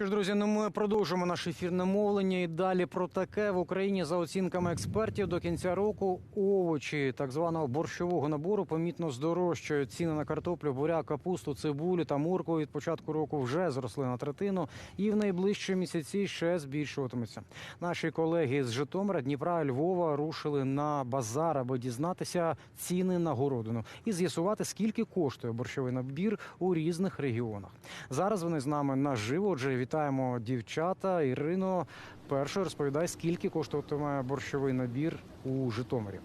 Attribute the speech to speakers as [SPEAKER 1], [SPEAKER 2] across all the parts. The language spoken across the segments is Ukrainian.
[SPEAKER 1] Що ж, друзі, ну ми продовжимо наше ефірне мовлення і далі про таке в Україні за оцінками експертів до кінця року овочі так званого борщового набору помітно здорожчають. Ціни на картоплю, буряк, капусту, цибулю та моркву від початку року вже зросли на третину і в найближчі місяці ще збільшуватимуться. Наші колеги з Житомира, Дніпра, Львова рушили на базар, аби дізнатися ціни на городину і з'ясувати, скільки коштує борщовий набір у різних регіонах. Зараз вони з нами наживо. Отже, вітаємо дівчата. Ірино, перше розповідай, скільки коштуватиме борщовий набір у Житомирі.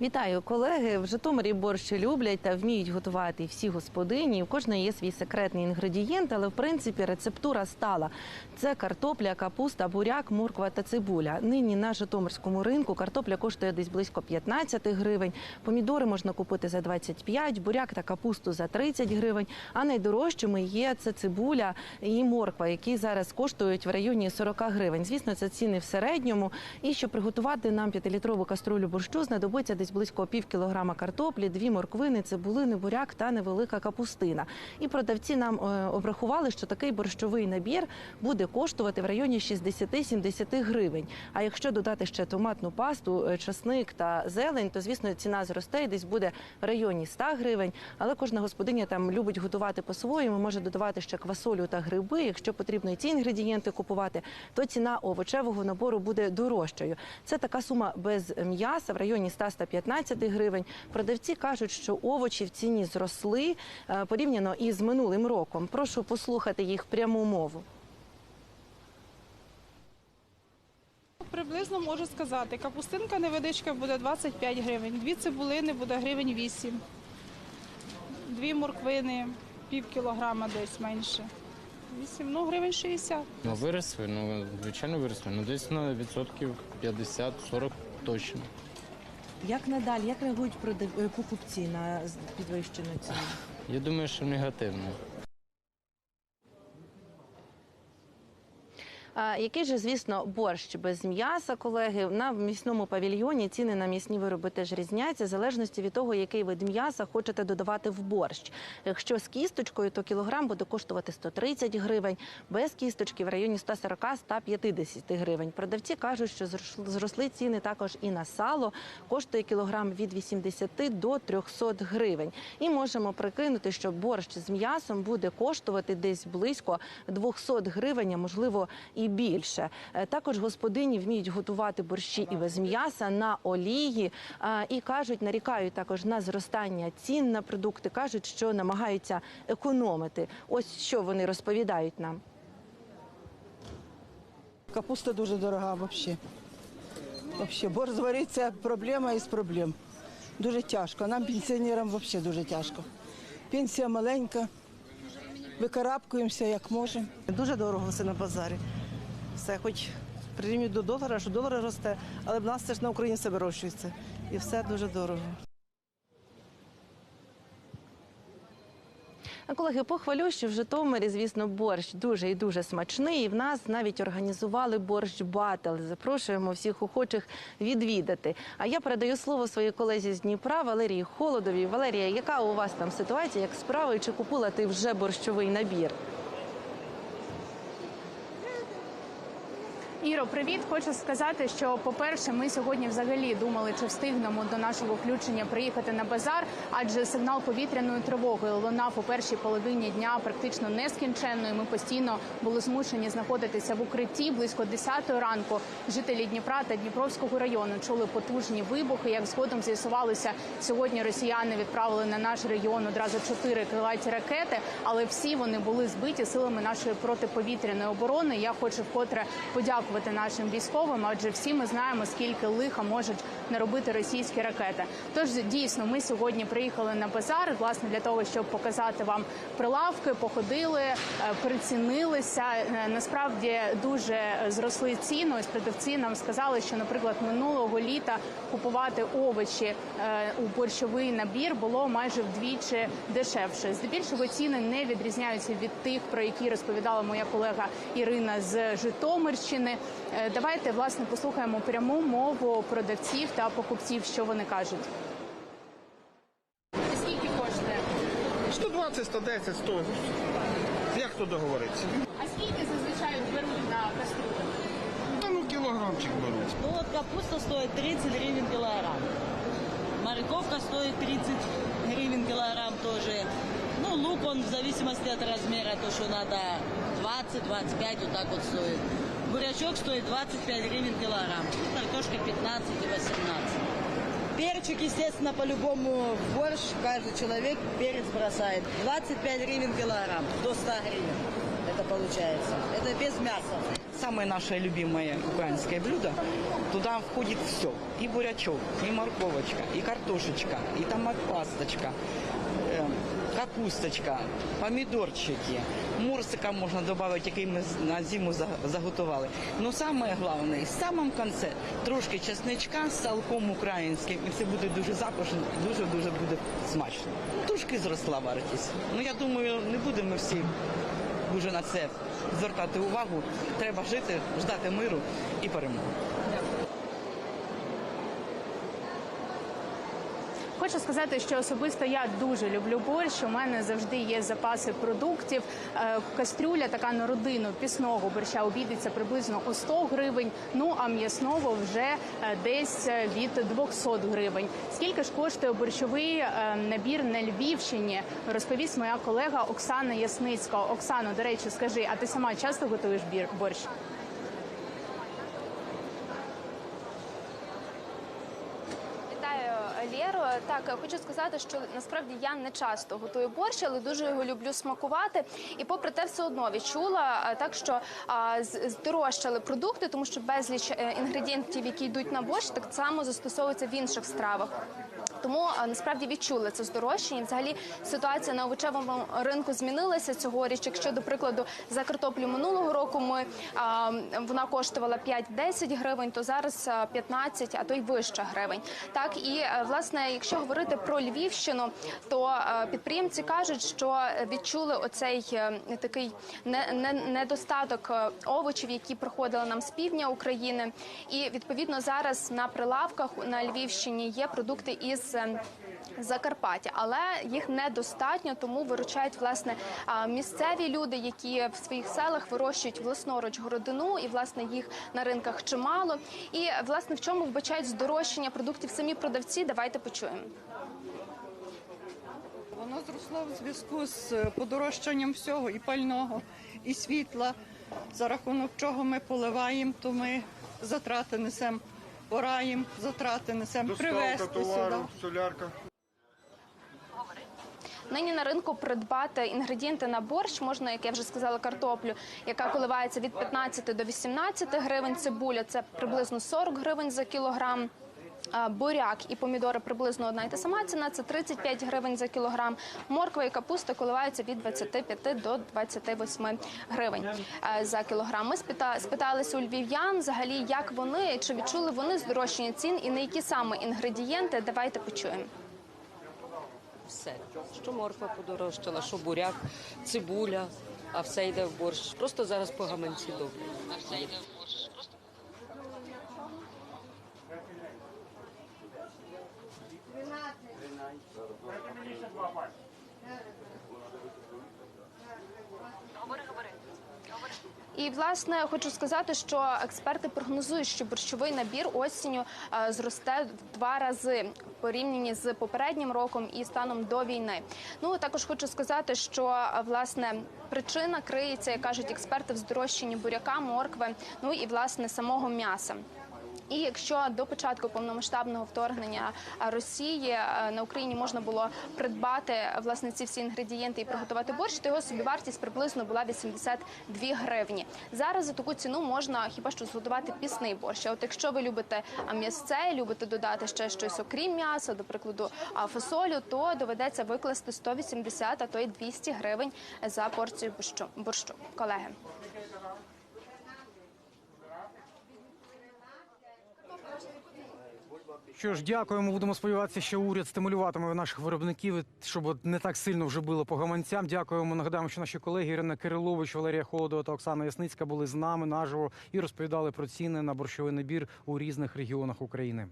[SPEAKER 2] Вітаю, колеги. В Житомирі борщ люблять та вміють готувати всі господині. У кожної є свій секретний інгредієнт, але в принципі рецептура стала. Це картопля, капуста, буряк, морква та цибуля. Нині на Житомирському ринку картопля коштує десь близько 15 гривень. Помідори можна купити за 25, буряк та капусту за 30 гривень. А найдорожчими є це цибуля і морква, які зараз коштують в районі 40 гривень. Звісно, це ціни в середньому. І щоб приготувати нам 5-літрову каструлю борщу, знадобиться десь близько пів кілограма картоплі, дві морквини, цибулини, буряк та невелика капустина. І продавці нам е, обрахували, що такий борщовий набір буде коштувати в районі 60-70 гривень. А якщо додати ще томатну пасту, е, часник та зелень, то звісно ціна зросте і десь буде в районі 100 гривень. Але кожна господиня там любить готувати по-своєму, може додавати ще квасолю та гриби. Якщо потрібно і ці інгредієнти купувати, то ціна овочевого набору буде дорожчою. Це така сума без м'яса в районі 100-115 гривень. Продавці кажуть, що овочі в ціні зросли е, порівняно із минулим роком. Прошу послухати їх пряму мову.
[SPEAKER 3] Приблизно можу сказати, капустинка невеличка буде 25 гривень, дві цибулини буде гривень 8, дві морквини пів кілограма десь менше. 8, ну гривень 60.
[SPEAKER 4] Ну, виросли, ну, звичайно, виросли. Ну, десь на відсотків 50-40 точно.
[SPEAKER 2] Як надалі, як реагують продав- покупці на підвищену ціну?
[SPEAKER 4] Я думаю, що негативно.
[SPEAKER 2] Який же, звісно, борщ без м'яса, колеги. На м'ясному павільйоні ціни на м'ясні вироби теж різняться, в залежності від того, який вид м'яса хочете додавати в борщ. Якщо з кісточкою, то кілограм буде коштувати 130 гривень, без кісточки в районі 140-150 гривень. Продавці кажуть, що зросли ціни також і на сало. Коштує кілограм від 80 до 300 гривень. І можемо прикинути, що борщ з м'ясом буде коштувати десь близько 200 гривень, а можливо і більше. Е, Також господині вміють готувати борщі і без м'яса на олії. Е, І кажуть, нарікають також на зростання цін на продукти. кажуть, що намагаються економити. Ось що вони розповідають нам.
[SPEAKER 5] Капуста дуже дорога взагалі. Вообще, борщ зварити це проблема із проблем. Дуже тяжко. Нам, пенсіонерам, взагалі дуже тяжко. Пенсія маленька, викарабкуємося як можемо.
[SPEAKER 6] Дуже дорого все на базарі. Все, хоч прирівнюють до долара, що долар росте, але в нас це ж на Україні все вирощується. І все дуже дорого.
[SPEAKER 2] Колеги, похвалю, що в Житомирі, звісно, борщ дуже і дуже смачний. І в нас навіть організували борщ батл. Запрошуємо всіх охочих відвідати. А я передаю слово своїй колезі з Дніпра Валерії Холодовій. Валерія, яка у вас там ситуація? Як справи? Чи купила ти вже борщовий набір?
[SPEAKER 7] Іро, привіт! Хочу сказати, що по-перше, ми сьогодні взагалі думали, чи встигнемо до нашого включення приїхати на базар, адже сигнал повітряної тривоги лунав у першій половині дня практично нескінченно. і Ми постійно були змушені знаходитися в укритті близько 10 ранку. Жителі Дніпра та Дніпровського району чули потужні вибухи. Як згодом з'ясувалося, сьогодні росіяни відправили на наш регіон одразу чотири крилаті ракети, але всі вони були збиті силами нашої протиповітряної оборони. Я хочу вкотре подякувати нашим військовим, адже всі ми знаємо, скільки лиха можуть наробити російські ракети. Тож дійсно, ми сьогодні приїхали на базар, власне, для того, щоб показати вам прилавки, походили, е, прицінилися. Е, Насправді дуже зросли ціни. Ось продавці нам сказали, що, наприклад, минулого літа купувати овочі е, у борщовий набір було майже вдвічі дешевше. Здебільшого ціни не відрізняються від тих, про які розповідала моя колега Ірина з Житомирщини. Е, Давайте власне послухаємо пряму мову продавців та покупців, що вони кажуть. Скільки коштує?
[SPEAKER 8] 120, 110, 100. Як хто договориться?
[SPEAKER 7] А скільки зазвичай беруть на каструлю?
[SPEAKER 8] Та ну кілограмчик беруть.
[SPEAKER 9] Ну вот капуста стоит 30 гривен килограмм. Морковка стоит 30 гривен килограмм тоже. Ну, лук он в зависимости от размера, то, что надо 20-25, вот так вот стоит. Бурячок стоит 25 гривен килограмм. Картошка 15 и 18. Перчик, естественно, по-любому в борщ каждый человек перец бросает. 25 гривен килограмм, до 100 гривен. Это получается. Это без мяса.
[SPEAKER 10] Самое наше любимое украинское блюдо. Туда входит все. И бурячок, и морковочка, и картошечка, и томат-пасточка, капусточка, помидорчики. Морсика можна добавити, який ми на зиму заготували. Ну саме головне, в самому кінці трошки чесничка з салком українським, і все буде дуже запашно, дуже-дуже буде смачно. Трошки зросла вартість. Ну я думаю, не будемо всі дуже на це звертати увагу. Треба жити, ждати миру і перемоги.
[SPEAKER 7] Хочу сказати, що особисто я дуже люблю борщ. У мене завжди є запаси продуктів. Е, Кастрюля така на родину пісного борща обійдеться приблизно у 100 гривень. Ну а м'ясного вже е, десь е, від 200 гривень. Скільки ж коштує борщовий набір на Львівщині? Розповість моя колега Оксана Ясницька. Оксано, до речі, скажи, а ти сама часто готуєш борщ?
[SPEAKER 11] Вітаю, Лєро. Так, хочу сказати, що насправді я не часто готую борщ, але дуже його люблю смакувати. І попри те, все одно відчула так, що здорожчали продукти, тому що безліч е, інгредієнтів, які йдуть на борщ, так само застосовуються в інших стравах. Тому насправді відчули це здорожчання. Взагалі ситуація на овочевому ринку змінилася цьогоріч. Якщо до прикладу за картоплю минулого року ми а, вона коштувала 5-10 гривень, то зараз а, 15, а то й вище гривень. Так і е, власне, якщо говорити про Львівщину, то е, підприємці кажуть, що відчули оцей е, такий не- не- недостаток овочів, які приходили нам з півдня України. І відповідно зараз на прилавках на Львівщині є продукти із. Закарпаття, але їх недостатньо, тому виручають власне місцеві люди, які в своїх селах вирощують власноруч городину, і власне їх на ринках чимало. І власне в чому вбачають здорожчання продуктів самі продавці. Давайте почуємо.
[SPEAKER 12] Воно зросло в зв'язку з подорожчанням всього і пального, і світла. За рахунок чого ми поливаємо, то ми затрати несемо, пораємо, затрати несемо привезти сюди.
[SPEAKER 8] солярка.
[SPEAKER 11] Нині на ринку придбати інгредієнти на борщ можна, як я вже сказала, картоплю, яка коливається від 15 до 18 гривень. Цибуля це приблизно 40 гривень за кілограм. Буряк і помідори приблизно одна і та сама ціна. Це 35 гривень за кілограм. Морква і капуста коливаються від 25 до 28 гривень за кілограм. Ми спита- спиталися у львів'ян, взагалі, як вони чи відчули вони здорожчання цін і на які саме інгредієнти. Давайте почуємо.
[SPEAKER 13] все. Що морква подорожчала, що буряк, цибуля, а все йде в борщ. Просто зараз по гаманці добре.
[SPEAKER 11] І власне хочу сказати, що експерти прогнозують, що борщовий набір осінню е, зросте в два рази порівняні з попереднім роком і станом до війни. Ну також хочу сказати, що е, власне причина криється, як кажуть експерти, в здорожчанні буряка, моркви, ну і власне самого м'яса. І якщо до початку повномасштабного вторгнення Росії на Україні можна було придбати власне ці всі інгредієнти і приготувати борщ, то його собівартість приблизно була 82 гривні. Зараз за таку ціну можна хіба що зготувати пісний борщ. А от якщо ви любите м'ясце, любите додати ще щось окрім м'яса, до прикладу фасолю, то доведеться викласти 180, а то й 200 гривень за порцію борщу. Колеги.
[SPEAKER 1] Що ж, дякуємо. Будемо сподіватися, що уряд стимулюватиме наших виробників, щоб не так сильно вже було по гаманцям. Дякуємо. Нагадаємо, що наші колеги Ірина Кирилович, Валерія Холодова та Оксана Ясницька були з нами наживо і розповідали про ціни на борщовий набір у різних регіонах України.